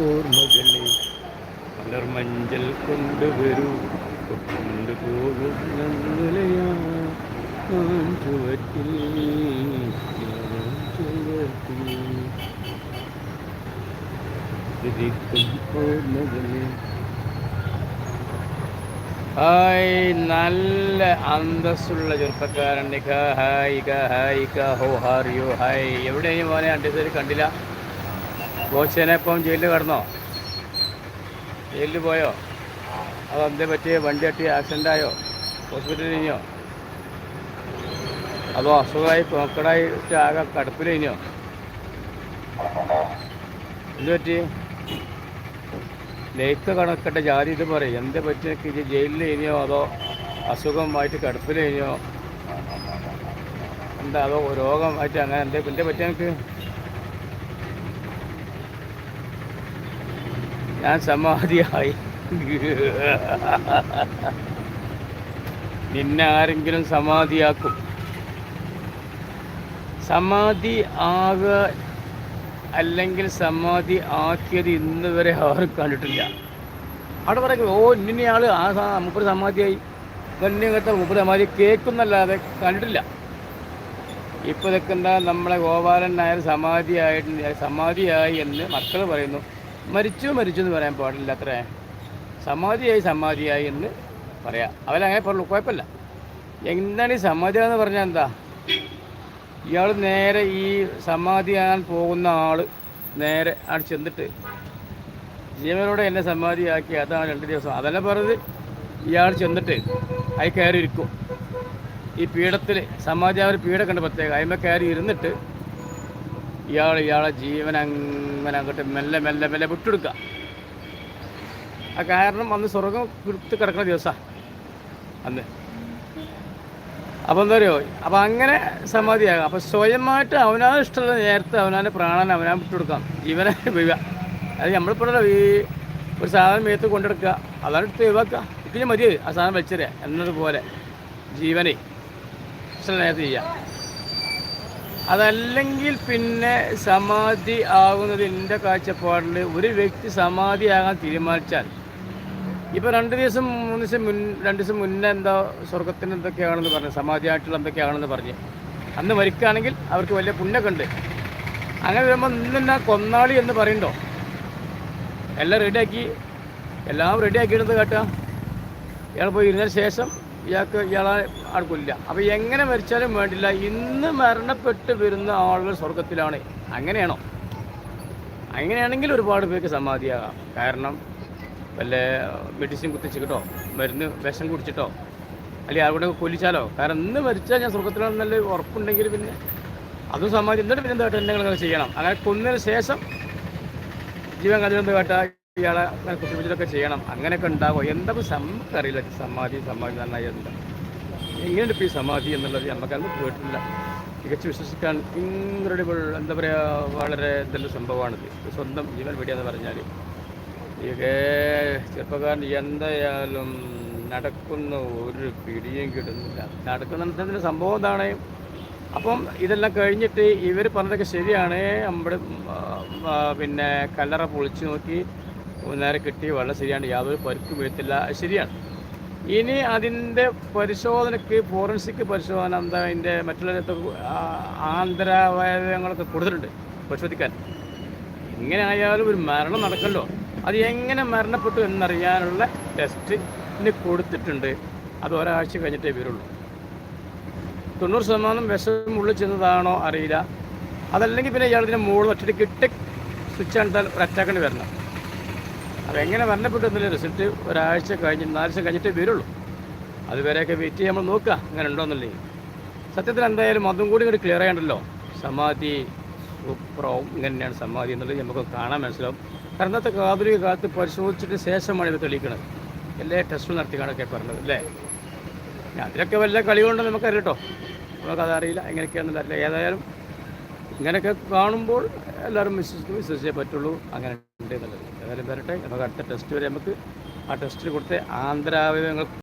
ഓർമ്മകളെ മലർമഞ്ചൽ കൊണ്ടുവരൂ കൊണ്ടുപോകുന്ന ചുവറ്റിൽ ഓർമ്മകളെ ഹായ് നല്ല അന്തസ്സുള്ള ചെറുപ്പക്കാരൻ നിഖ ഹായ് ക ഹായ് ക ഹോ ഹാർ യു ഹായ്. എവിടെയും മോനെ? അണ്ടിസരി കണ്ടില്ല. കോച്ചനെ ഇപ്പം ജയിലിൽ കടന്നോ? ജയിലിൽ പോയോ? അത് എന്തേ പറ്റിയ വണ്ടി തട്ടി ആക്സിഡന്റ് ആയോ? ഹോസ്പിറ്റലിൽ കഴിഞ്ഞോ അതോ അസുഖമായി പോക്കടായി ആകെ കഴിഞ്ഞോ എന്ത് പറ്റി? ലേറ്റ് കണക്കിട്ട ജാതി ഇത് പറയും. എന്ത് പറ്റിയൊക്കെ ഇത് കഴിഞ്ഞോ അതോ അസുഖമായിട്ട് കഴിഞ്ഞോ എന്താ അതോ രോഗമായിട്ട് അങ്ങനെ എന്തേ എന്താ പറ്റിയ എനിക്ക്? ഞാൻ സമാധിയായി. നിന്നെ ആരെങ്കിലും സമാധിയാക്കും. സമാധി ആക അല്ലെങ്കിൽ സമാധി ആക്കിയത് ഇന്ന് വരെ ആരും കണ്ടിട്ടില്ല. അവിടെ പറയും ഓ ഇന്നയാൾ ആ മൂപ്പര് സമാധിയായി. ഗണ്യകത്തെ മുപ്പത് സമാധി കേൾക്കുന്നല്ലാതെ കണ്ടിട്ടില്ല. ഇപ്പോൾ നിൽക്കുന്ന നമ്മളെ ഗോപാലൻ നായർ സമാധിയായിട്ട് സമാധിയായി എന്ന് മക്കൾ പറയുന്നു. മരിച്ചു മരിച്ചു എന്ന് പറയാൻ പാടില്ല അത്രേ. സമാധിയായി സമാധിയായി എന്ന് പറയാം. അവരങ്ങനെ പറഞ്ഞു കുഴപ്പമില്ല. എന്താണ് ഈ സമാധിയാന്ന് പറഞ്ഞാൽ എന്താ? ഇയാൾ നേരെ ഈ സമാധിയാകാൻ പോകുന്ന ആൾ നേരെ അവിടെ ചെന്നിട്ട് ജീവനോടെ എന്നെ സമാധിയാക്കി. അതാണ് രണ്ട് ദിവസം. അതല്ല പറഞ്ഞത് ഇയാൾ ചെന്നിട്ട് അതിൽ കയറി ഇരിക്കും. ഈ പീഠത്തിൽ സമാധി ഒരു പീഠം കണ്ട് പ്രത്യേകം അതിമ കയറി ഇരുന്നിട്ട് ഇയാൾ ഇയാളെ ജീവൻ അങ്ങനെ അങ്ങോട്ട് മെല്ലെ മെല്ലെ മെല്ലെ വിട്ടെടുക്കുക. ആ കാരണം അന്ന് സ്വർഗം കിടക്കുന്ന ദിവസമാണ് അന്ന്. അപ്പം എന്താ പറയുക അപ്പം അങ്ങനെ സമാധിയാകാം. അപ്പം സ്വയമായിട്ട് അവനാണ് ഇഷ്ടമുള്ള നേരത്തെ അവനാന്റെ പ്രാണൻ അവനാൻ വിട്ടുകൊടുക്കാം. ഇവനെ അത് നമ്മളിപ്പോൾ ഈ ഒരു സാധനം മേത്ത് കൊണ്ടെടുക്കുക. അതാണ് എടുത്ത് ഒഴിവാക്കുക. പിന്നെ മതി ആ സാധനം വെച്ചരെ. എന്നതുപോലെ ജീവനെ ഇഷ്ടമുള്ള നേരത്തെ ചെയ്യാം അതല്ലെങ്കിൽ പിന്നെ സമാധി ആകുന്നത് എന്റെ കാഴ്ചപ്പാടിൽ ഒരു വ്യക്തി സമാധിയാകാൻ തീരുമാനിച്ചാൽ ഇപ്പോൾ രണ്ട് ദിവസം മൂന്ന് ദിവസം മുൻ രണ്ട് ദിവസം മുന്നേ എന്താ സ്വർഗത്തിന് എന്തൊക്കെയാണെന്ന് പറഞ്ഞു സമാധിയായിട്ടുള്ള എന്തൊക്കെയാണെന്ന് പറഞ്ഞ്. അന്ന് മരിക്കുകയാണെങ്കിൽ അവർക്ക് വലിയ പുണ്യമൊക്കെ ഉണ്ട് അങ്ങനെ വരുമ്പോൾ ഇന്നെന്നാ കൊന്നാളി എന്ന് പറയണ്ടോ എല്ലാം റെഡിയാക്കി എല്ലാം റെഡിയാക്കിയിടുന്നത് കേട്ടാ ഇയാൾ പോയി ഇരുന്നതിന് ശേഷം ഇയാൾക്ക് ഇയാളെ ആൾക്കില്ല അപ്പോൾ എങ്ങനെ മരിച്ചാലും വേണ്ടില്ല. ഇന്ന് മരണപ്പെട്ട് വരുന്ന ആളുകൾ സ്വർഗത്തിലാണ് അങ്ങനെയാണോ? അങ്ങനെയാണെങ്കിൽ ഒരുപാട് പേർക്ക് സമാധിയാകാം. കാരണം വല്ല മെഡിസിൻ കുത്തിച്ചിട്ടോ മരുന്ന് വിഷം കുടിച്ചിട്ടോ അല്ലെങ്കിൽ അവിടെ കൊല്ലിച്ചാലോ? കാരണം ഇന്ന് മരിച്ചാൽ ഞാൻ സ്വർഗത്തിലാണെന്നല്ല ഉറപ്പുണ്ടെങ്കിൽ പിന്നെ അതും സമാധി. എന്നിട്ട് പിന്നെ എന്താ എന്തെങ്കിലും ചെയ്യണം? അങ്ങനെ കൊന്നതിന് ശേഷം ജീവൻ കേട്ട? ഇയാളെ കുത്തിപ്പിടിച്ചിട്ടൊക്കെ ചെയ്യണം. അങ്ങനെയൊക്കെ ഉണ്ടാകുമോ എന്തൊക്കെ നമുക്കറിയില്ല. സമാധി സമാധി നന്നായി എന്താ? എങ്ങനെയുണ്ട് ഈ സമാധി എന്നുള്ളത്? നമുക്കത് കേട്ടില്ല തികച്ച് വിശ്വസിക്കാൻ ഇൻക്രെഡിബിൾ എന്താ പറയുക വളരെ ഇതല്ല സംഭവമാണിത്. സ്വന്തം ജീവൻ വെടിയാന്ന് പറഞ്ഞാൽ ഇതൊക്കെ ചെറുപ്പക്കാരൻ എന്തായാലും നടക്കുന്ന ഒരു പിടിയും കിട്ടുന്നില്ല. നടക്കുന്ന സംഭവം എന്താണ്? അപ്പം ഇതെല്ലാം കഴിഞ്ഞിട്ട് ഇവർ പറഞ്ഞതൊക്കെ ശരിയാണ്. നമ്മുടെ പിന്നെ കല്ലറ പൊളിച്ച് നോക്കി നേരെ കിട്ടി വെള്ളം ശരിയാണ്. യാതൊരു പരുക്കും വീഴത്തില്ല. ശരിയാണ്. ഇനി അതിന്റെ പരിശോധനയ്ക്ക് ഫോറൻസിക് പരിശോധന എന്താ അതിന്റെ മറ്റുള്ള ആന്തരാവയവങ്ങളൊക്കെ കൊടുത്തിട്ടുണ്ട്. പരിശോധിക്കാൻ. എങ്ങനെ ആയാലും ഒരു മരണം നടക്കല്ലോ അത് എങ്ങനെ മരണപ്പെട്ടു എന്നറിയാനുള്ള ടെസ്റ്റ് ഇനി കൊടുത്തിട്ടുണ്ട്. അത് ഒരാഴ്ച കഴിഞ്ഞിട്ടേ വരുള്ളൂ. തൊണ്ണൂറ് ശതമാനം വിഷം ഉള്ളിൽ ചെന്നതാണോ അറിയില്ല. അതല്ലെങ്കിൽ പിന്നെ ഇയാൾ ഇതിനെ മുകളിൽ വെച്ചിട്ട് കിട്ടി സ്വിച്ച് കണ്ടാൽ ഒരു അറ്റാക്കിന് വരണം. എങ്ങനെ മരണപ്പെട്ടു എന്നുള്ള റിസൾട്ട് ഒരാഴ്ച കഴിഞ്ഞ് നാലാഴ്ച കഴിഞ്ഞിട്ടേ വരുള്ളൂ. അതുവരെയൊക്കെ വെയിറ്റ് ചെയ്യാൻ നമ്മൾ നോക്കുക. അങ്ങനെ ഉണ്ടോയെന്നല്ലേ സത്യത്തിൽ എന്തായാലും അതും കൂടി ഇങ്ങോട്ട് ക്ലിയർ ചെയ്യണ്ടല്ലോ. സമാധി സൂപ്രവും ഇങ്ങനെയാണ് സമാധി എന്നുള്ളത് നമുക്ക് കാണാൻ മനസ്സിലാവും. കാരണം ഇന്നത്തെ ആധുനിക കാലത്ത് പരിശോധിച്ചിട്ട് ശേഷമാണ് ഇത് തെളിയിക്കുന്നത് എല്ലാ ടെസ്റ്റും നടത്തി കാണൊക്കെ പറഞ്ഞത് അല്ലേ? അതിലൊക്കെ വല്ല കളി കൊണ്ടെന്ന് നമുക്കറിയാം കേട്ടോ. എങ്ങനെയൊക്കെയാണെന്ന് അറിയില്ല. ഏതായാലും ഇങ്ങനെയൊക്കെ കാണുമ്പോൾ എല്ലാവരും വിശ്വസിക്കും വിശ്വസിച്ചേ പറ്റുള്ളൂ. അങ്ങനെ ഉണ്ട് എന്നുള്ളത്. ഏതായാലും വരട്ടെ. നമുക്ക് അടുത്ത ടെസ്റ്റ് വരെ നമുക്ക് ആ ടെസ്റ്റിൽ കൊടുത്ത ആന്തരാവയവങ്ങൾ